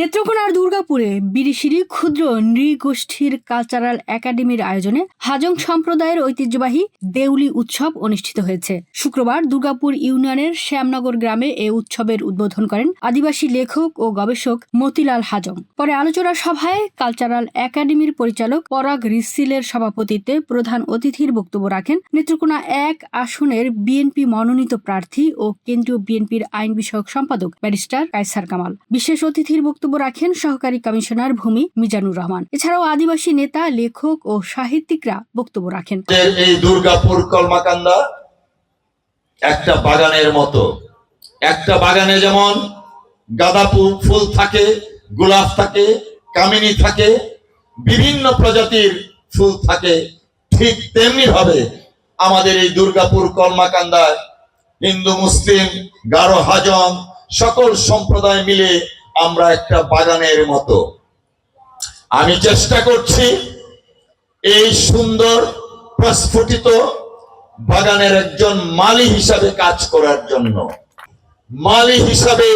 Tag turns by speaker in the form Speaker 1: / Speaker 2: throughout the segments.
Speaker 1: নেত্রকোনার দুর্গাপুরে বিরিশিরি ক্ষুদ্র নৃগোষ্ঠীর কালচারাল একাডেমির আয়োজনে হাজং সম্প্রদায়ের ঐতিহ্যবাহী দেউলি উৎসব অনুষ্ঠিত হয়েছে। শুক্রবার দুর্গাপুর ইউনিয়নের শ্যামনগর গ্রামে এ উৎসবের উদ্বোধন করেন আদিবাসী লেখক ও গবেষক মতিলাল হাজং। পরে আলোচনা সভায় কালচারাল একাডেমির পরিচালক পরাগ রিসিলের সভাপতিত্বে প্রধান অতিথির বক্তব্য রাখেন নেত্রকোনা এক আসনের বিএনপি মনোনীত প্রার্থী ও কেন্দ্রীয় বিএনপির আইন বিষয়ক সম্পাদক ব্যারিস্টার কায়সার কামাল। বিশেষ অতিথির বক্তব্য রাখেন সহকারী কমিশনার ভূমি মিজানুর রহমান। এছাড়াও আদিবাসী নেতা, লেখক ও সাহিত্যিকরা বক্তব্য রাখেন।
Speaker 2: এই দুর্গাপুর কলমাকান্দা একটা বাগানের মতো। একটা বাগানে যেমন গাঁদা ফুল থাকে, গোলাপ থাকে, কামিনী থাকে, বিভিন্ন প্রজাতির ফুল থাকে, ঠিক তেমনি ভাবে আমাদের এই দুর্গাপুর কলমাকান্দায় হিন্দু, মুসলিম, গারো, হাজং সকল সম্প্রদায় মিলে আমরা একটা বাগানের মতো। আমি চেষ্টা করছি এই সুন্দর প্রস্ফুটিত বাগানের একজন মালি হিসাবে কাজ করার জন্য। মালি হিসাবে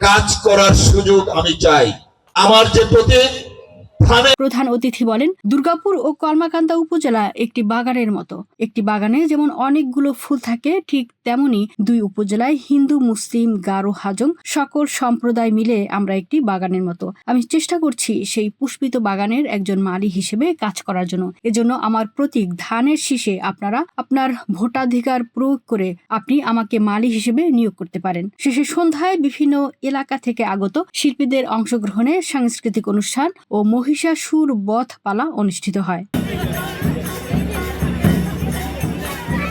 Speaker 2: কাজ করার সুযোগ আমি চাই। আমার যে প্রতীক
Speaker 1: প্রধান অতিথি বলেন, দুর্গাপুর ও কলমাকান্দা উপজেলা একটি বাগানের মতো। একটি বাগানে যেমন অনেকগুলো ফুল থাকে, ঠিক তেমনি দুই উপজেলায় হিন্দু, মুসলিম, গারো, হাজং সকল সম্প্রদায় মিলে আমরা একটি বাগানের মতো। আমি চেষ্টা করছি সেই পুষ্পিত বাগানের একজন মালি হিসেবে কাজ করার জন্য। এজন্য আমার প্রতীক ধানের শীষে আপনারা আপনার ভোটাধিকার প্রয়োগ করে আপনি আমাকে মালি হিসেবে নিয়োগ করতে পারেন। শেষে সন্ধ্যায় বিভিন্ন এলাকা থেকে আগত শিল্পীদের অংশগ্রহণে সাংস্কৃতিক অনুষ্ঠান ও মহিষাসুর বধ পালা অনুষ্ঠিত হয়।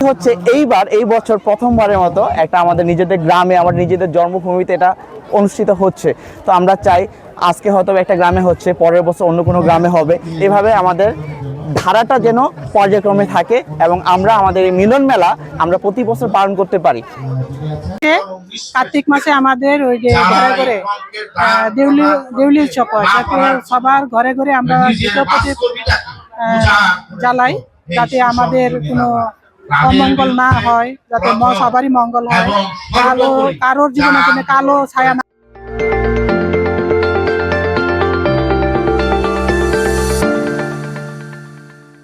Speaker 3: হচ্ছে এইবার, এই বছর প্রথমবারের মতো একটা আমাদের নিজেদের গ্রামে, আমার নিজেদের জন্মভূমিতে এটা অনুষ্ঠিত হচ্ছে। তো আমরা চাই আজকে হয়তো একটা গ্রামে হচ্ছে, পরের বছর অন্য কোনো গ্রামে হবে। এভাবে আমাদের ধারাটা যেন পর্যায়ক্রমে থাকে এবং আমরা আমাদের এই মিলন মেলা আমরা প্রতি বছর পালন করতে পারি।
Speaker 4: কার্তিক মাসে আমাদের ওই যে ঘরে ঘরে দেউলি দেউলি উৎসব হয় সবার ঘরে ঘরে আমরা জ্বালাই, যাতে আমাদের কোনো অমঙ্গল না হয়, যাতে সবারই মঙ্গল হয়, কালো, কারোর জীবনে কালো ছায়া না